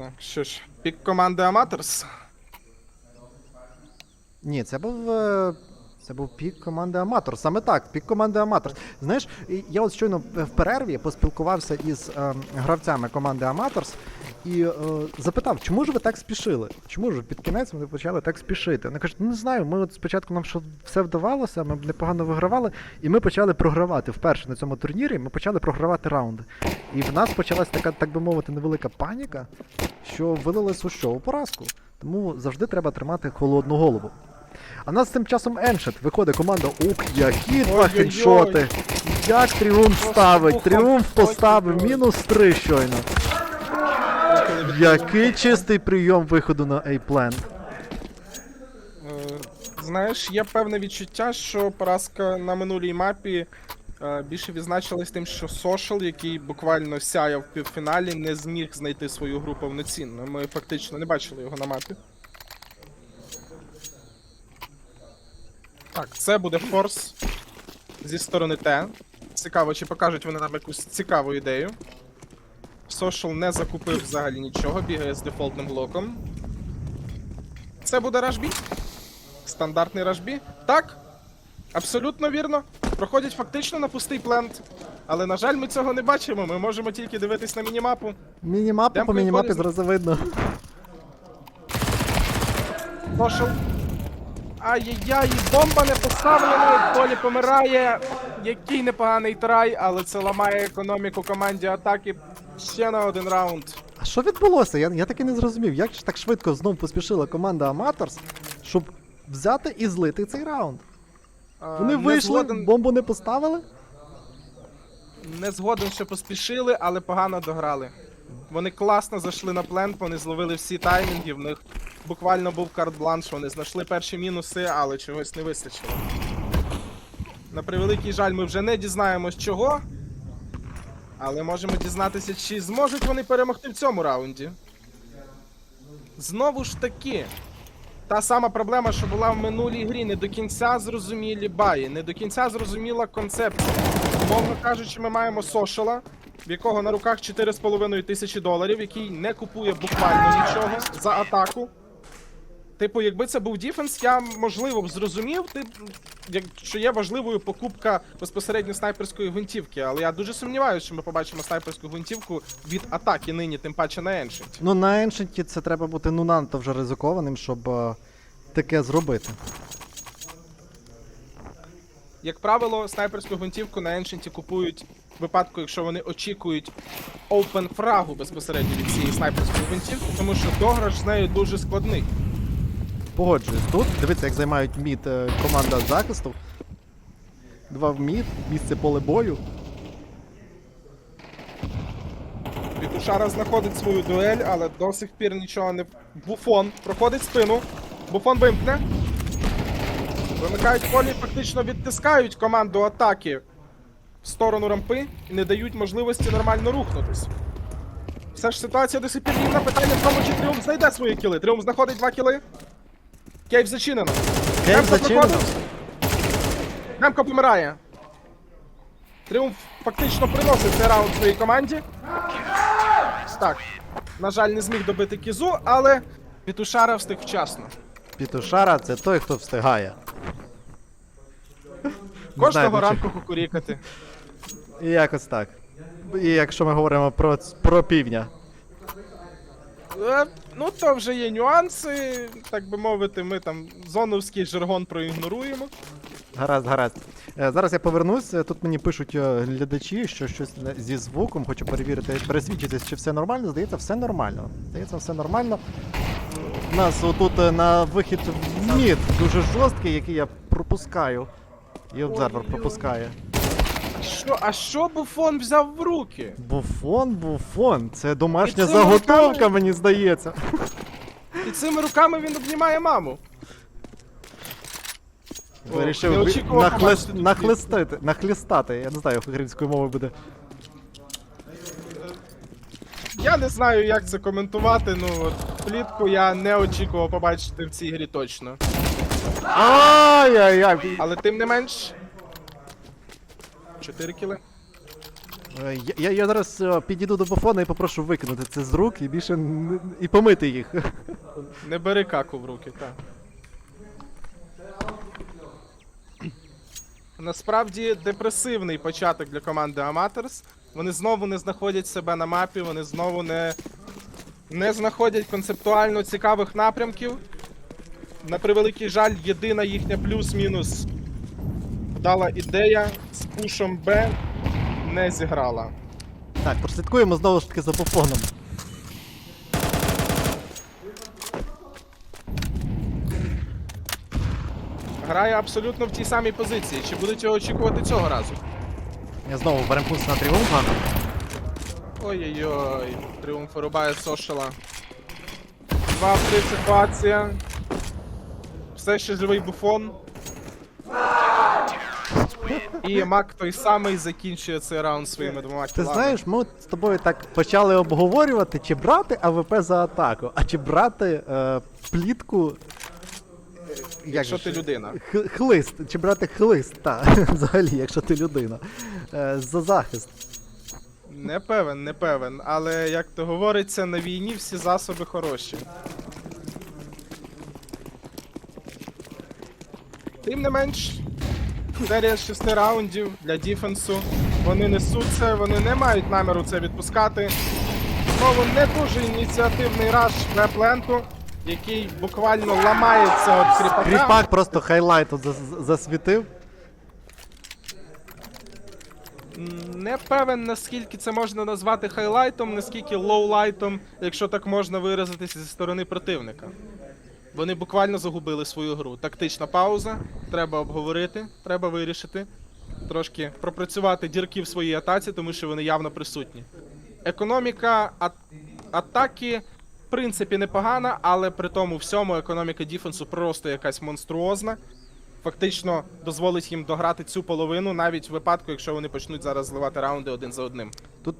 Так, що ж, пік команди Аматорс. Ні, це був. е, Це був пік команди Аматор. Саме так, пік команди Аматор. Знаєш, я от щойно в перерві поспілкувався із е, гравцями команди Аматорс і е, запитав, чому ж ви так спішили? Чому ж під кінець вони почали так спішити? Вони кажуть, ну не знаю, ми от спочатку нам що все вдавалося, ми непогано вигравали, і ми почали програвати вперше на цьому турнірі. Ми почали програвати раунди. І в нас почалась така, так би мовити, невелика паніка, що вилилась у що? У поразку. Тому завжди треба тримати холодну голову. А нас тим часом Еншет виходить команда. Ух, які два хедшоти! Як тріумф ставить! Тріумф поставив, мінус три щойно. Який чистий прийом виходу на A-Plant. Е, Знаєш, є певне відчуття, що поразка на минулій мапі більше відзначилась тим, що Social, який буквально сяяв в півфіналі, не зміг знайти свою гру повноцінно. Ми фактично не бачили його на мапі. Так, це буде форс зі сторони Т. Цікаво, чи покажуть вони нам якусь цікаву ідею. Social не закупив взагалі нічого, бігає з дефолтним блоком. Це буде рашбі? Стандартний рашбі? Так. Абсолютно вірно. Проходять фактично на пустий плент. Але, на жаль, ми цього не бачимо. Ми можемо тільки дивитись на мінімапу. Мінімапу Демко по мінімапі зразу видно. Пошел. Ай-яй-яй, бомба не поставлена, Полі помирає. Який непоганий трай, але це ламає економіку команді атаки ще на один раунд. А що відбулося? Я, я таки не зрозумів, як ж так швидко знов поспішила команда Аматорс, щоб взяти і злити цей раунд. Вони не вийшли, згоден- бомбу не поставили. Не згоден, що поспішили, але погано дограли. Вони класно зайшли на плент, вони зловили всі таймінги, в них буквально був карт-бланш, вони знайшли перші мінуси, але чогось не вистачило. На превеликий жаль, ми вже не дізнаємось чого. Але можемо дізнатися, чи зможуть вони перемогти в цьому раунді. Знову ж таки, та сама проблема, що була в минулій грі, не до кінця зрозумілі баї, не до кінця зрозуміла концепція. Умовно кажучи, ми маємо сошела, в якого на руках 4,5 тисячі доларів, який не купує буквально нічого за атаку. Типу, якби це був діфенс, я можливо б зрозумів, тип, якщо є важливою покупка безпосередньо снайперської гвинтівки, але я дуже сумніваюся, що ми побачимо снайперську гвинтівку від атаки нині, тим паче на Ancient. Ну на Еншенті це треба бути ну надто вже ризикованим, щоб е, таке зробити. Як правило, снайперську гвинтівку на Ancient купують в випадку, якщо вони очікують open фрагу безпосередньо від цієї снайперської гвинтівки, тому що дограш з нею дуже складний. Погоджуюсь тут. Дивіться, як займають мід е, команда захисту. Два в мід, місце поле бою. Вітушара знаходить свою дуель, але до сих пір нічого не. Буфон проходить спину. Буфон вимкне. Вимикають полі, фактично відтискають команду атаки в сторону рампи і не дають можливості нормально рухнутись. Все ж ситуація до сих пір рівна. Питання в тому, чи Тріумф знайде свої кіли. Тріумф знаходить два кіли. Кейв зачинено. Кейв зачинено. Немко помирає. Тріумф фактично приносить цей раунд своїй команді. Так, на жаль, не зміг добити кізу, але Пітушара встиг вчасно. Пітушара це той, хто встигає. Кожного ранку кукурікати. І якось так. І якщо ми говоримо про, про півдня. Ну, то вже є нюанси, так би мовити, ми там зоновський жаргон проігноруємо. Гаразд, гаразд. Е, зараз я повернусь. Е, Тут мені пишуть е, глядачі, що щось не- зі звуком, хочу перевірити, пересвідчитись, чи все нормально. Здається, все нормально. Здається, все нормально. У нас отут е, на вихід в мід дуже жорсткий, який я пропускаю. І обзервер пропускає. А що, а що Буфон взяв в руки? Буфон, буфон. Це домашня І цими заготовка, руками- мені здається. І цими руками він обнімає маму. О, Вирішив не ви- очікував нахлес- побачити тут нахлестити, нахлістати. Я не знаю, як українською мовою буде. Я не знаю, як це коментувати, ну от плітку я не очікував побачити в цій грі точно. Ай-яй-яй. Але тим не менш. 4 кіли. Е, Я, я, я зараз е, підійду до буфона і попрошу викинути це з рук і більше н- і помити їх. Не бери каку в руки, так. Насправді депресивний початок для команди Amateurs. Вони знову не знаходять себе на мапі, вони знову не, не знаходять концептуально цікавих напрямків. На превеликий жаль, єдина їхня плюс-мінус вдала ідея з пушом Б не зіграла. Так, прослідкуємо знову ж таки за буфоном. Грає абсолютно в тій самій позиції. Чи будуть його очікувати цього разу? Я знову беремо пульс на тріумфа. Ой-ой-ой, тріумф вирубає Сошела. 2 в 3 ситуація. Все ще живий буфон. І Мак той самий закінчує цей раунд своїми двома Ти кілами. знаєш, ми от з тобою так почали обговорювати, чи брати АВП за атаку, а чи брати е, плітку. е, як Якщо же ти ж? людина. Х- хлист, чи брати хлист, так, взагалі, якщо ти людина. Е, за захист. Не певен, не певен. Але як то говориться, на війні всі засоби хороші. Тим не менш, серія з шести раундів для діфенсу. Вони несуться, вони не мають наміру це відпускати. Знову не дуже ініціативний раш Вепленку, який буквально ламається від кріпака. Кріпак просто хайлайт засвітив. Не певен, наскільки це можна назвати хайлайтом, наскільки лоулайтом, якщо так можна виразитися зі сторони противника. Вони буквально загубили свою гру. Тактична пауза, треба обговорити, треба вирішити. Трошки пропрацювати дірки в своїй атаці, тому що вони явно присутні. Економіка а- атаки, в принципі, непогана, але при тому всьому економіка діфенсу просто якась монструозна. Фактично дозволить їм дограти цю половину, навіть в випадку, якщо вони почнуть зараз зливати раунди один за одним. Тут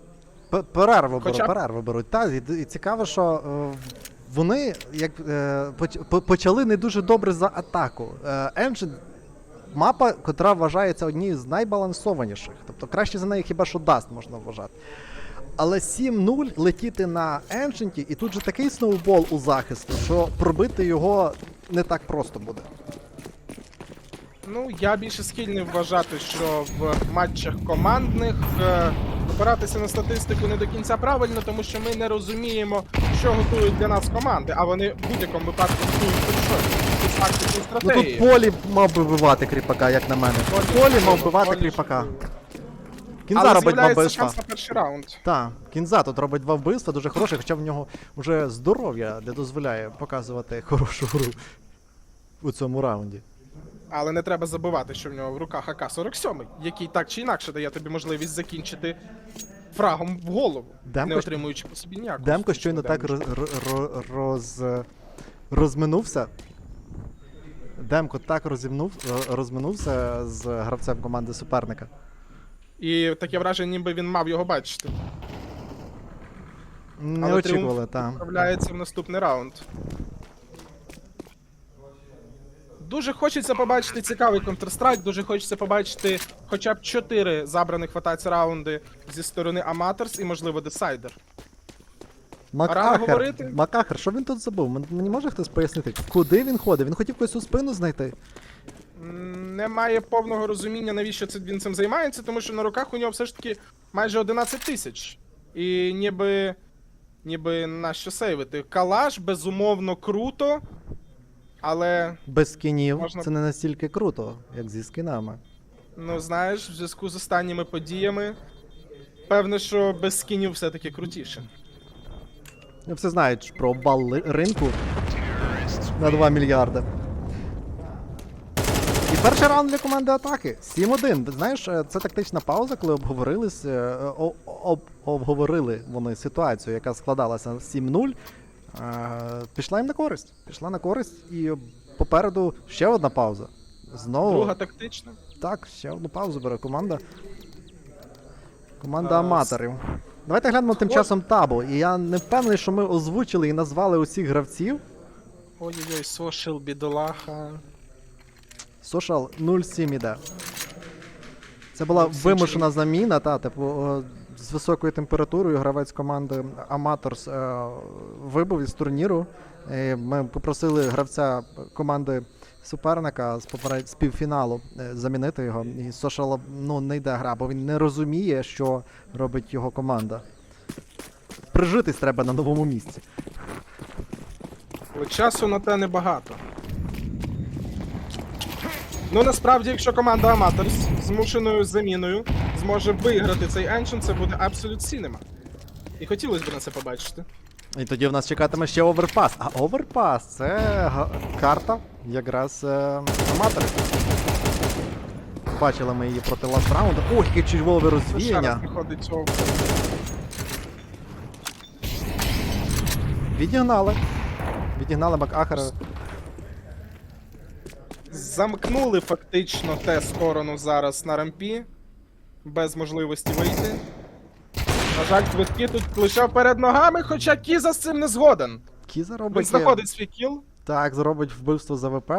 перерву беруть, Хоча б- перерву беруть. Та, і, і цікаво, що е, вони як, е, поч- по- почали не дуже добре за атаку. Е, Engine мапа, котра вважається однією з найбалансованіших. Тобто краще за неї хіба що даст можна вважати. Але 7-0 летіти на Еншенті, і тут же такий сноубол у захисту, що пробити його не так просто буде. Ну, я більше схильний вважати, що в матчах командних е, опиратися на статистику не до кінця правильно, тому що ми не розуміємо, що готують для нас команди, а вони в будь-якому випадку готують хоч щось, тактику Ну стратегію. тут Полі мав би вбивати кріпака, як на мене. Полі мав вбивати кріпака. Кінза Але робить два з'являється вбивства. шанс на перший раунд. Так, кінза тут робить два вбивства, дуже хороше, хоча в нього вже здоров'я не дозволяє показувати хорошу гру у цьому раунді. Але не треба забувати, що в нього в руках АК-47, який так чи інакше дає тобі можливість закінчити фрагом в голову, Демко не отримуючи по собі ніякого. Демко щойно так роз, роз, роз, розминувся. Демко так розімнув, розминувся з гравцем команди суперника. І таке враження, ніби він мав його бачити. Не Але очікували, так. Відправляється в наступний раунд. Дуже хочеться побачити цікавий Counter-Strike, дуже хочеться побачити хоча б 4 забраних в атаці раунди зі сторони Amateurs і, можливо. Макахер, говорити? Макахер, що він тут забув? Мені може хтось пояснити, куди він ходить? Він хотів когось у спину знайти. Немає повного розуміння, навіщо це він цим займається, тому що на руках у нього все ж таки майже 11 тисяч. І ніби. ніби на що сейвити. Калаш, безумовно, круто, але. Без скінів Можна- це не настільки круто, як зі скінами. Ну, знаєш, в зв'язку з останніми подіями. Певно, що без скінів все-таки крутіше. Ну, Всі знають про бал ли- ринку на 2 мільярди. І перший раунд для команди атаки. 7-1. Ти Знаєш, е, це тактична пауза, коли обговорились, е, о- об- обговорили вони ситуацію, яка складалася 7-0. Е, Пішла їм на користь. Пішла на користь і попереду ще одна пауза. Знову. Друга тактична. Так, ще одну паузу бере команда. Команда А, аматорів. Давайте глянемо тим часом табу. І я не впевнений, що ми озвучили і назвали усіх гравців. Ой-ой-ой, Сошел, бідолаха. Social 07 іде. Це була вимушена заміна, та, типу, з високою температурою гравець команди Amators е, вибув із турніру. Е, Ми попросили гравця команди суперника з поперед з півфіналу е, замінити його. І Сошала ну, не йде гра, бо він не розуміє, що робить його команда. Прижитись треба на новому місці. Часу на те небагато. Ну насправді, якщо команда з змушеною заміною зможе виграти цей Ancient, це буде Absolute Cinema. І хотілося б на це побачити. І тоді в нас чекатиме ще оверпас. А оверпас це карта якраз е, аматорів. Бачили ми її проти ласт раунду. Ох, яке червове розвіяння. Відігнали. Відігнали Макахера. Замкнули фактично те сторону зараз на рампі. Без можливості вийти. На жаль, квитки тут лише перед ногами, хоча Кіза з цим не згоден. Кіза Він робить. знаходить свій кіл. Так, зробить вбивство за ВП.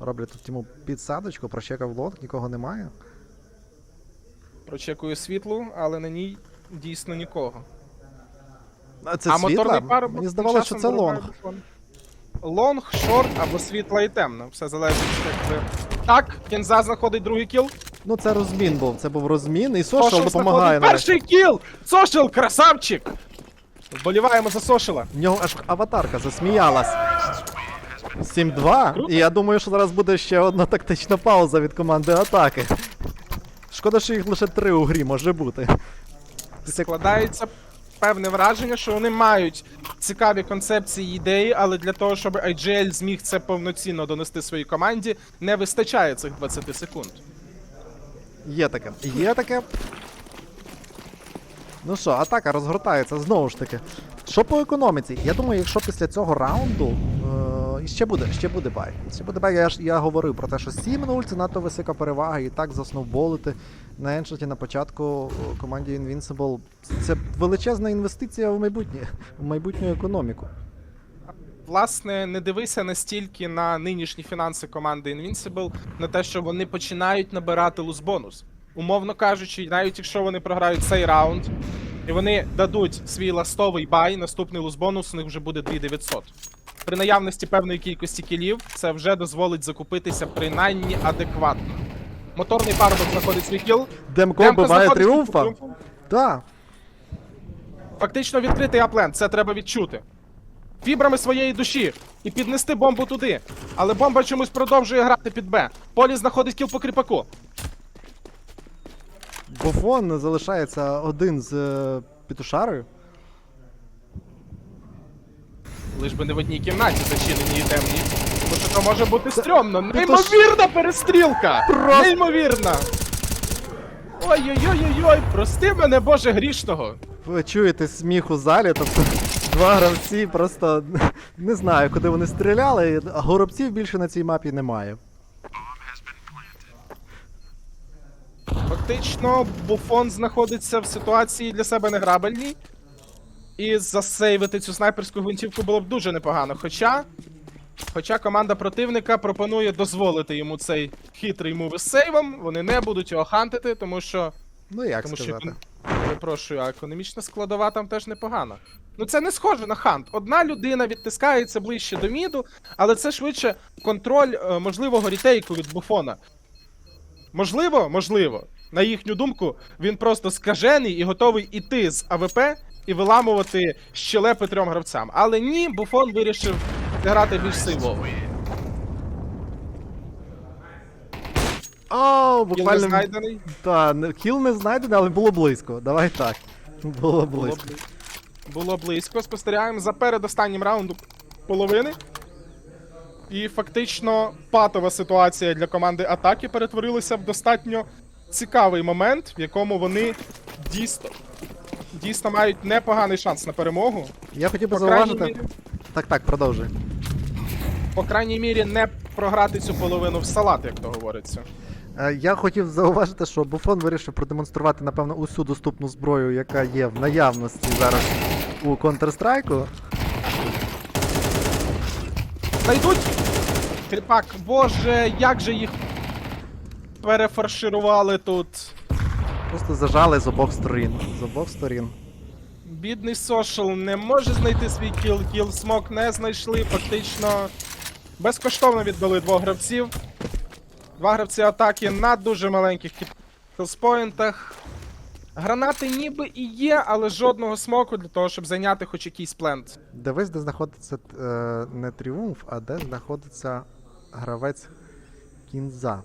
Роблять тут йому підсадочку, прочекав лот, нікого немає. Прочекую світлу, але на ній дійсно нікого. А це а світла? моторний парубок Мені здавалося, що це лонг. Лонг, шорт або світла і темно. Все залежить як би. Так, Кінза знаходить другий кіл. Ну це розмін був. Це був розмін, і Сошел допомагає. нам. перший кіл! Сошел, красавчик! Вболіваємо за Сошела. В нього аж аватарка засміялась. 7-2. І я думаю, що зараз буде ще одна тактична пауза від команди атаки. Шкода, що їх лише три у грі може бути. Складається певне враження, що вони мають цікаві концепції і ідеї, але для того, щоб IGL зміг це повноцінно донести своїй команді, не вистачає цих 20 секунд. Є таке. Є таке. Ну що, атака розгортається знову ж таки. Що по економіці? Я думаю, якщо після цього раунду. Е- ще буде, ще буде бай. Ще буде бай. Я ж я говорив про те, що 7-0 це надто висока перевага, і так засновболити на еншоті на початку е, команді Invincible. Це величезна інвестиція в майбутнє, в майбутню економіку. Власне, не дивися настільки на нинішні фінанси команди Invincible, на те, що вони починають набирати лузбонус. Умовно кажучи, навіть якщо вони програють цей раунд, і вони дадуть свій ластовий бай, наступний лузбонус у них вже буде 2900. При наявності певної кількості кілів це вже дозволить закупитися принаймні адекватно. Моторний парубок знаходить свій кіл. Демко Демко вбиває тріумфа. Так. Фактично відкритий аплент, це треба відчути. Фібрами своєї душі і піднести бомбу туди. Але бомба чомусь продовжує грати під Б. Полі знаходить кіл по кріпаку. Буфон залишається один з е, петушарою. Лиш би не в одній кімнаті зачинені і темні. Тому що це може бути стрьомно. Неймовірна перестрілка! Просто- Неймовірна! Ой-ой-ой-ой, прости мене, Боже грішного! Ви чуєте сміх у залі, тобто два гравці просто не знаю, куди вони стріляли, а горобців більше на цій мапі немає. Фактично, Буфон знаходиться в ситуації для себе неграбельній. І засейвити цю снайперську гвинтівку було б дуже непогано. Хоча. Хоча команда противника пропонує дозволити йому цей хитрий мув із сейвом, вони не будуть його хантити, тому що. Ну як Тому що сказати. екон- перепрошую, а економічна складова там теж непогана. Ну це не схоже на хант. Одна людина відтискається ближче до міду, але це швидше контроль е, можливого рітейку від буфона. Можливо, можливо. На їхню думку, він просто скажений і готовий іти з АВП і виламувати щелепи трьом гравцям. Але ні, буфон вирішив грати більш сейвово. О, Кіл не знайдений. Та, не- кіл не знайдений, але було близько. Давай так. Було Було, близько. бли- було близько. Спостерігаємо за передостаннім раундом половини. І фактично патова ситуація для команди атаки перетворилася в достатньо цікавий момент, в якому вони дійсно, дійсно мають непоганий шанс на перемогу. Я хотів би По крайній, зауважити. мірі, Так, так, продовжуй. по крайній мірі не програти цю половину в салат, як то говориться. Е, Я хотів зауважити, що Буфон вирішив продемонструвати, напевно, усю доступну зброю, яка є в наявності зараз у Counter-Strike. Зайдуть! Кріпак, боже, як же їх перефарширували тут. Просто зажали з обох сторін. З обох сторін. Бідний Сошел не може знайти свій кіл, кіл смок не знайшли, фактично безкоштовно віддали двох гравців. Два гравці атаки на дуже маленьких кілспоінтах. Гранати ніби і є, але жодного смоку для того, щоб зайняти хоч якийсь плент. Дивись, де знаходиться е, не тріумф, а де знаходиться гравець кінза.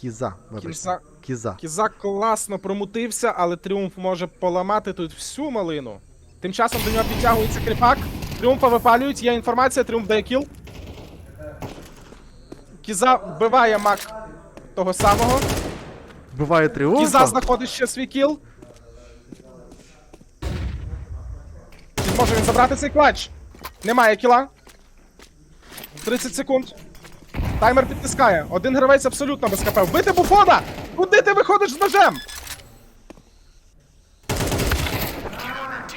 Кіза, вибачте. Кінза. Кіза. Кізак класно промутився, але Тріумф може поламати тут всю малину. Тим часом до нього підтягується кріпак. Тріумфа випалюють, є інформація, Тріумф дає кіл. Кіза вбиває мак того самого. Вбиває тріумфа. Кіза знаходить ще свій кіл. Чи зможе він забрати цей клатч? Немає кіла. 30 секунд. Таймер підтискає. Один гравець абсолютно без КП. Вбити буфона! Куди ти виходиш з ножем?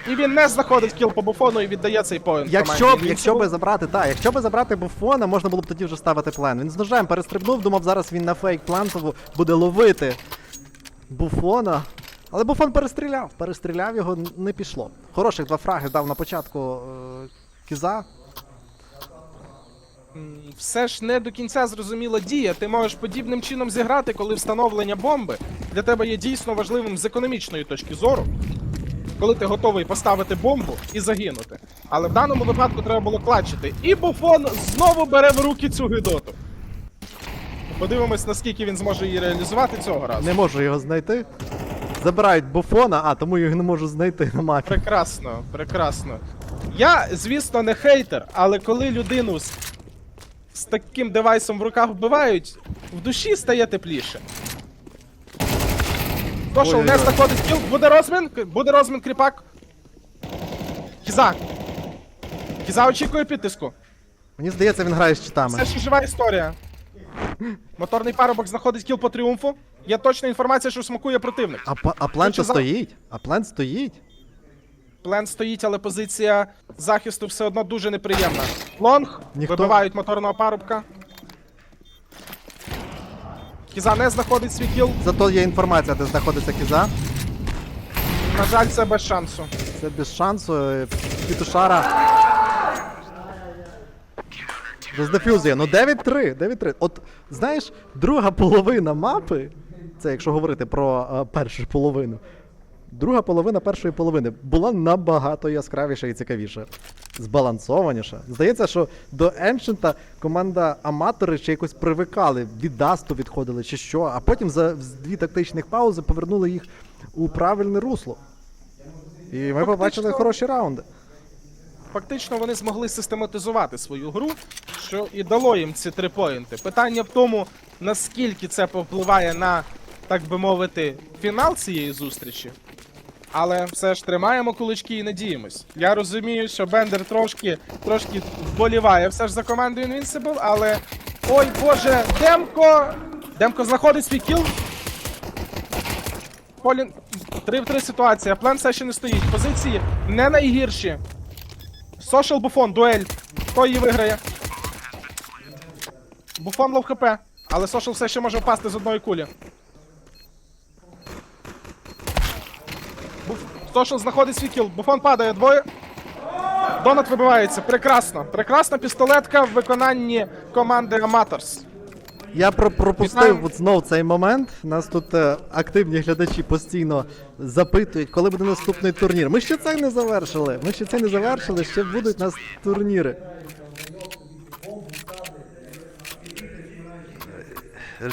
І він не знаходить кіл по буфону і віддає цей поінт. Якщо б, якщо би забрати, так, якщо би забрати буфона, можна було б тоді вже ставити план. Він з ножем перестрибнув, думав, зараз він на фейк плантову буде ловити буфона. Але буфон перестріляв. Перестріляв його, не пішло. Хороших два фраги дав на початку е, кіза. Все ж не до кінця зрозуміла дія. Ти можеш подібним чином зіграти, коли встановлення бомби для тебе є дійсно важливим з економічної точки зору. Коли ти готовий поставити бомбу і загинути. Але в даному випадку треба було клачити. І Буфон знову бере в руки цю гидоту. Подивимось, наскільки він зможе її реалізувати цього разу. Не можу його знайти. Забирають буфона, а тому його не можу знайти на мапі. Прекрасно, прекрасно. Я, звісно, не хейтер, але коли людину з, з таким девайсом в руках вбивають, в душі стає тепліше. Кошел не Ой-ой-ой. кіл. Буде розмін, буде розмін кріпак. Кіза. Кіза очікує підтиску. Мені здається, він грає з читами. Це ще жива історія. Моторний парубок знаходить кіл по тріумфу. Є точна інформація, що смакує противник. А, а план Хоче стоїть? А план стоїть. Плен стоїть, але позиція захисту все одно дуже неприємна. Лонг Ніхто- вибивають моторного парубка. Кіза не знаходить свій кіл. Зато є інформація, де знаходиться кіза. На жаль, це без шансу. Це без шансу. е, Пітушара. Роздефюзує. Ну 9-3, 9-3. От знаєш, друга половина мапи, це якщо говорити про е, першу половину. Друга половина першої половини була набагато яскравіша і цікавіша. Збалансованіша. Здається, що до Еншента команда аматори ще якось привикали, від Дасту відходили чи що, а потім за дві тактичних паузи повернули їх у правильне русло. І ми побачили хороші раунди. Фактично вони змогли систематизувати свою гру, що і дало їм ці три поінти. Питання в тому, наскільки це повпливає на, так би мовити, фінал цієї зустрічі. Але все ж тримаємо кулички і надіємось. Я розумію, що Бендер трошки трошки вболіває все ж за команду Invincible, але. Ой боже, Демко! Демко знаходить свій кіл. Полін. 3 в 3 ситуація. План все ще не стоїть. Позиції не найгірші. Social Буфон, дуель. Хто її виграє? Буфон лов хп, але Social все ще може впасти з одної кулі. Social знаходить свій кіл. Буфон падає двоє. Донат вибивається. Прекрасно. Прекрасна пістолетка в виконанні команди Amators. Я про- пропустив от знов цей момент. Нас тут е, активні глядачі постійно запитують, коли буде наступний турнір. Ми ще це не завершили. Ми ще це не завершили, ще будуть у нас турніри.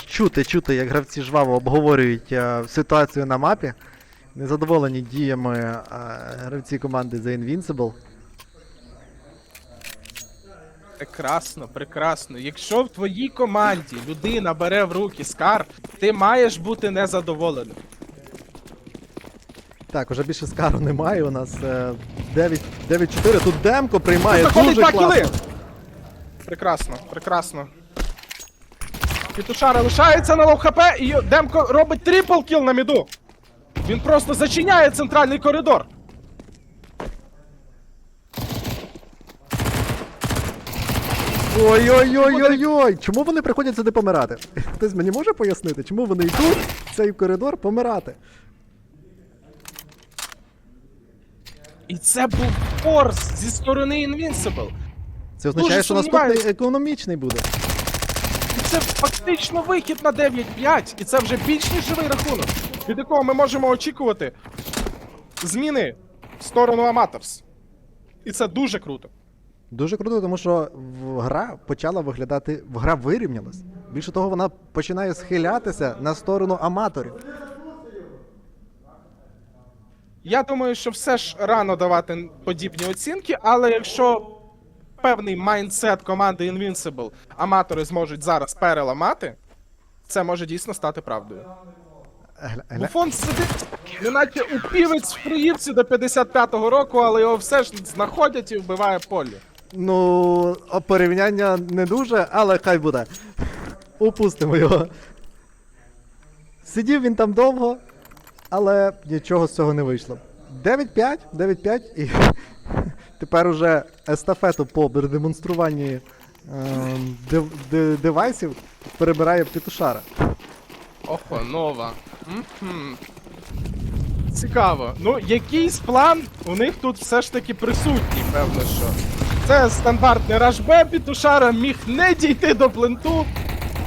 Чути, чути, як гравці жваво обговорюють е, ситуацію на мапі. Незадоволені діями е, гравці команди The Invincible. Прекрасно, прекрасно. Якщо в твоїй команді людина бере в руки скар, ти маєш бути незадоволеним. Так, уже більше скару немає. У нас е, 9 9-4. Тут Демко приймає Заходить дуже класно. Прекрасно, прекрасно. Пітушара лишається на лов хп, і Демко робить трипл кіл на міду. Він просто зачиняє центральний коридор. Ой-ой-ой-ой-ой! Чому вони приходять сюди помирати? Хтось мені може пояснити, чому вони йдуть в цей коридор помирати? І це був форс зі сторони Invincible. Це означає, Дуже що наступний сумніваюсь. економічний буде. І це фактично вихід на 9-5. І це вже більш ніж живий рахунок, від якого ми можемо очікувати зміни в сторону Аматорс. І це дуже круто. Дуже круто, тому що гра почала виглядати. Гра вирівнялась. Більше того, вона починає схилятися на сторону аматорів. Я думаю, що все ж рано давати подібні оцінки, але якщо певний майндсет команди Invincible аматори зможуть зараз переламати, це може дійсно стати правдою. Буфон сидить, неначе упівець в Троївці до 55-го року, але його все ж знаходять і вбиває полі. Ну, порівняння не дуже, але хай буде. Упустимо його. Сидів він там довго, але нічого з цього не вийшло. 9-5, 9-5 і тепер уже естафету по демонструванні ем, дев- девайсів перебирає Петушара. Охо, нова. Мгм. Цікаво. Ну, якийсь план у них тут все ж таки присутній, певно, що. Це стандартний раш Б, Пітушара міг не дійти до пленту.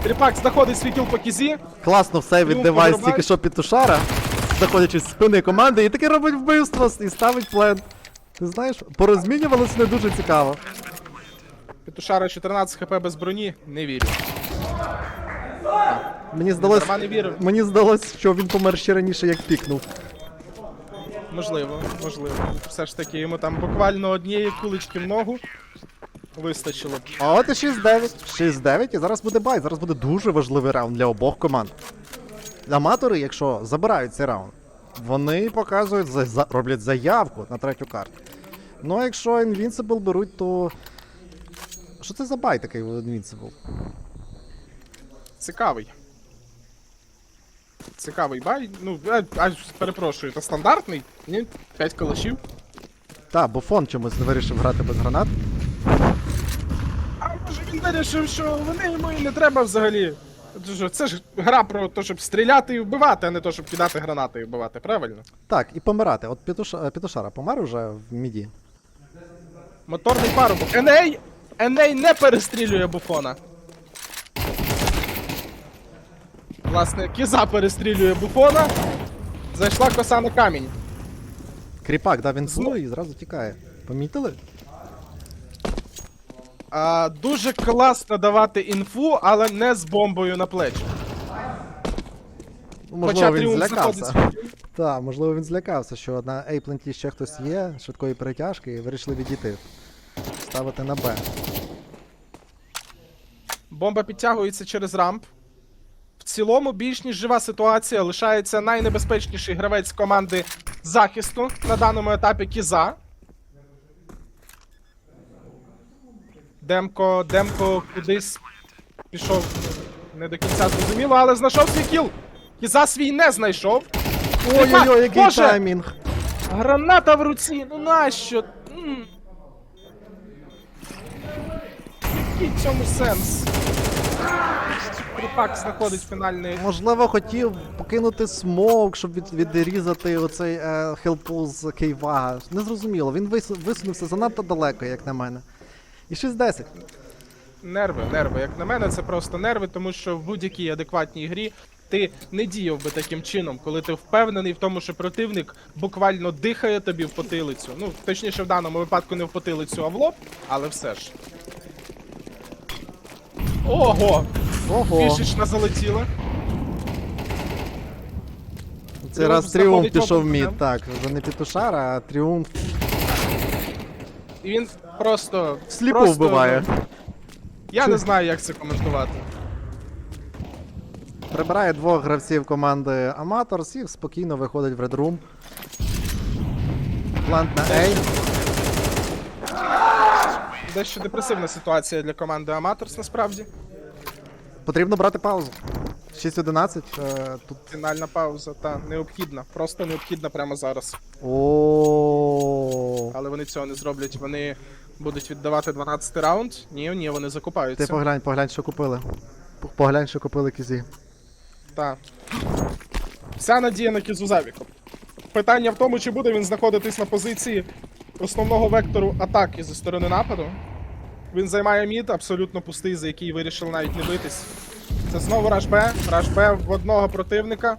Тріпак знаходить свій кіл по кізі. Класно все від девайс тільки що Петушара, заходячи з спини команди, і таки робить вбивство і ставить плен. Ти знаєш, порозмінювалось не дуже цікаво. Пітушара 14 хп без броні, не вірю. Мені здалось, Дарма не вірив. мені здалось, що він помер ще раніше, як пікнув. Можливо, можливо. Все ж таки йому там буквально однієї кулички в ногу вистачило. б. А от і 6-9. 6-9, і зараз буде бай. Зараз буде дуже важливий раунд для обох команд. Аматори, якщо забирають цей раунд, вони показують, за, за- роблять заявку на третю карту. Ну а якщо Invincible беруть, то. Що це за бай такий у Invincible? Цікавий. Цікавий бай. Ну, а, а, перепрошую, це стандартний? Ні, 5 калашів. Та, бо фон чомусь не вирішив грати без гранат. А може він вирішив, що вони йому і не треба взагалі. Це ж- гра про те, щоб стріляти і вбивати, а не то, щоб кидати гранати і вбивати, правильно? Так, і помирати. От Петуша, Петушара помер уже в міді. Моторний парубок. Еней! Еней не перестрілює буфона. Власне, кіза перестрілює буфона. Зайшла коса на камінь. Кріпак дав він Знову? і зразу тікає. Помітили? А, дуже класно давати інфу, але не з бомбою на плечі. Ну, Можливо, він Тріумф злякався. знаходиться. Так, можливо, він злякався, що на Ейпленті ще хтось є, швидкої перетяжки, і вирішили відійти. Ставити на Б. Бомба підтягується через рамп. Цілому, більш ніж жива ситуація, лишається найнебезпечніший гравець команди захисту на даному етапі Кіза. Демко, Демко кудись пішов не до кінця зрозуміло, але знайшов свій кіл. Кіза свій не знайшов. Ой-ой-ой, який Боже! таймінг! Граната в руці, ну нащо? М. Який в цьому сенс? Кріпак знаходить фінальний. Можливо, хотів покинути смок, щоб від, відрізати оцей е, хелпул з Кейвага. Незрозуміло, він вис, висунувся занадто далеко, як на мене. І 6-10. Нерви, нерви. Як на мене, це просто нерви, тому що в будь-якій адекватній грі ти не діяв би таким чином, коли ти впевнений в тому, що противник буквально дихає тобі в потилицю. Ну, точніше, в даному випадку не в потилицю, а в лоб, але все ж. Ого! Ого! Фішечна залетіла. Цей раз Тріумф пішов в мід. Так, вже не Петушара, а тріумф І він просто. сліпо просто, вбиває. Я не знаю, як це коментувати. Прибирає двох гравців команди Amators і спокійно виходить в Red Room. Плант на A. Дещо депресивна ситуація для команди Amators, насправді. Потрібно брати паузу. 6-11. Е, тут. Фінальна пауза, та необхідна. Просто необхідна прямо зараз. О. Але вони цього не зроблять. Вони Будуть віддавати 12 раунд. Ні, ні, вони закупаються. Ти поглянь, поглянь, що купили. П- Поглянь, що купили кізі. Так. Вся надія на Кізу Завіку. Питання в тому, чи буде він знаходитись на позиції основного вектору атаки зі сторони нападу. Він займає мід, абсолютно пустий, за який вирішив навіть не битись. Це знову Раш Б. Раш Б в одного противника.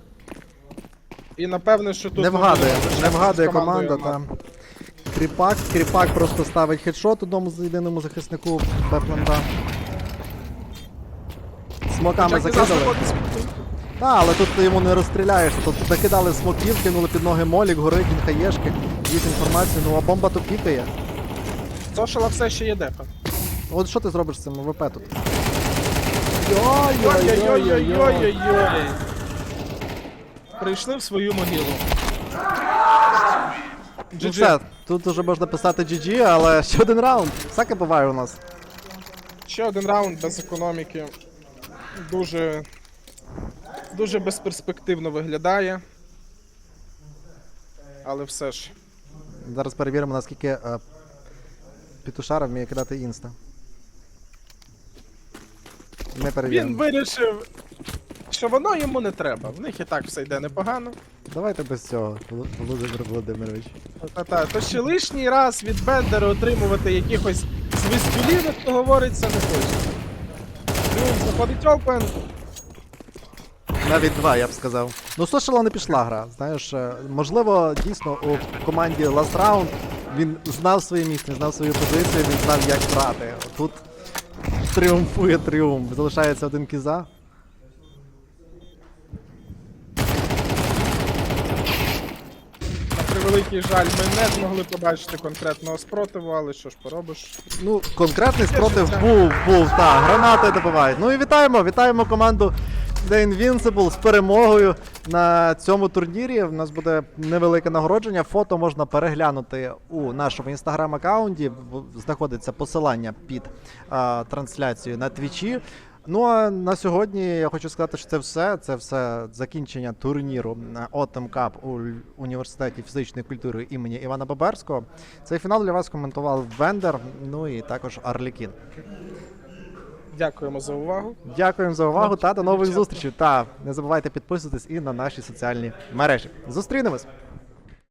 І напевне, що тут Не вгадує, не вгадує команда там. Кріпак, кріпак просто ставить хедшот одному з єдиному захиснику Бепленда. Смоками закидали. знаходиться під тим. Та, але тут ти йому не розстріляєшся. Тут закидали смоків, кинули під ноги молік, горить, він хаєшки, є інформацію, ну а бомба то пікає. Сошела все ще є депа. От що ти зробиш з цим ВП тут? Ой-ой-ой-ой-ой-ой-ой. Прийшли в свою могилу. Ну все, тут уже можна писати GG, але ще один раунд. Всяке буває у нас. Ще один раунд без економіки. Дуже. Дуже безперспективно виглядає. Але все ж. Зараз перевіримо, наскільки е, Петушара вміє кидати інста. Не Він вирішив, що воно йому не треба. В них і так все йде непогано. Давайте без цього, Вол- Володимир Володимирович. Та-та, то ще лишній раз від Бендера отримувати якихось свистюлів, як то говориться, не хочеться. Тріумф заходить Open. Навіть два, я б сказав. Ну, Сошела не пішла гра. Знаєш, е, можливо, дійсно у команді Last Round він знав своє місце, знав свою позицію, він знав, як грати. Тут тріумфує тріумф. Залишається один кіза. На превеликий жаль, ми не змогли побачити конкретного спротиву, але що ж поробиш. Ну, конкретний спротив був, був, так, гранати добивають. Ну і вітаємо, вітаємо команду The Invincible з перемогою на цьому турнірі. У нас буде невелике нагородження. Фото можна переглянути у нашому інстаграм-аккаунті. Знаходиться посилання під а, трансляцією на твічі. Ну а на сьогодні я хочу сказати, що це все. Це все закінчення турніру Autumn Cup у університеті фізичної культури імені Івана Баберського. Цей фінал для вас коментував Вендер, ну і також Арлікін. Дякуємо за увагу. Дякуємо за увагу та до нових зустрічей. Та не забувайте підписуватись і на наші соціальні мережі. Зустрінемось!